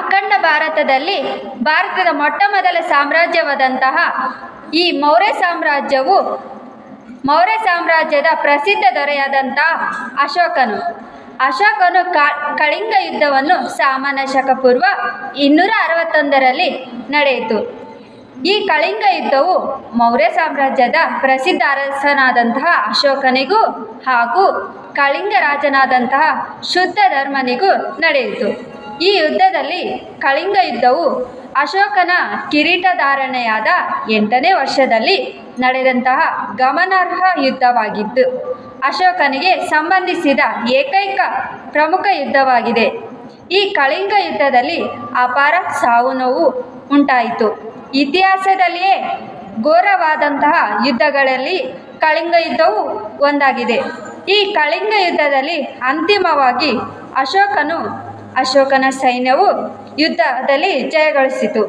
ಅಖಂಡ ಭಾರತದಲ್ಲಿ ಭಾರತದ ಮೊಟ್ಟ ಮೊದಲ ಸಾಮ್ರಾಜ್ಯವಾದಂತಹ ಈ ಮೌರ್ಯ ಸಾಮ್ರಾಜ್ಯವು ಮೌರ್ಯ ಸಾಮ್ರಾಜ್ಯದ ಪ್ರಸಿದ್ಧ ದೊರೆಯಾದಂತಹ ಅಶೋಕನು. ಅಶೋಕನು ಕಳಿಂಗ ಯುದ್ಧವನ್ನು ಸಾಮಾನ್ಯ ಶಕ ಪೂರ್ವ ಇನ್ನೂರ ಅರವತ್ತೊಂದರಲ್ಲಿ ನಡೆಯಿತು. ಈ ಕಳಿಂಗ ಯುದ್ಧವು ಮೌರ್ಯ ಸಾಮ್ರಾಜ್ಯದ ಪ್ರಸಿದ್ಧ ಅರಸನಾದಂತಹ ಅಶೋಕನಿಗೂ ಹಾಗೂ ಕಳಿಂಗ ರಾಜನಾದಂತಹ ಶುದ್ಧ ಧರ್ಮನಿಗೂ ನಡೆಯಿತು. ಈ ಯುದ್ಧದಲ್ಲಿ ಕಳಿಂಗ ಯುದ್ಧವು ಅಶೋಕನ ಕಿರೀಟಧಾರಣೆಯಾದ ಎಂಟನೇ ವರ್ಷದಲ್ಲಿ ನಡೆದಂತಹ ಗಮನಾರ್ಹ ಯುದ್ಧವಾಗಿದ್ದು, ಅಶೋಕನಿಗೆ ಸಂಬಂಧಿಸಿದ ಏಕೈಕ ಪ್ರಮುಖ ಯುದ್ಧವಾಗಿದೆ. ಈ ಕಳಿಂಗ ಯುದ್ಧದಲ್ಲಿ ಅಪಾರ ಸಾವು ನೋವು ಉಂಟಾಯಿತು. ಇತಿಹಾಸದಲ್ಲಿಯೇ ಘೋರವಾದಂತಹ ಯುದ್ಧಗಳಲ್ಲಿ ಕಳಿಂಗ ಯುದ್ಧವು ಒಂದಾಗಿದೆ. ಈ ಕಳಿಂಗ ಯುದ್ಧದಲ್ಲಿ ಅಂತಿಮವಾಗಿ ಅಶೋಕನು ಅಶೋಕನ ಸೈನ್ಯವು ಯುದ್ಧದಲ್ಲಿ ಜಯಗಳಿಸಿತು.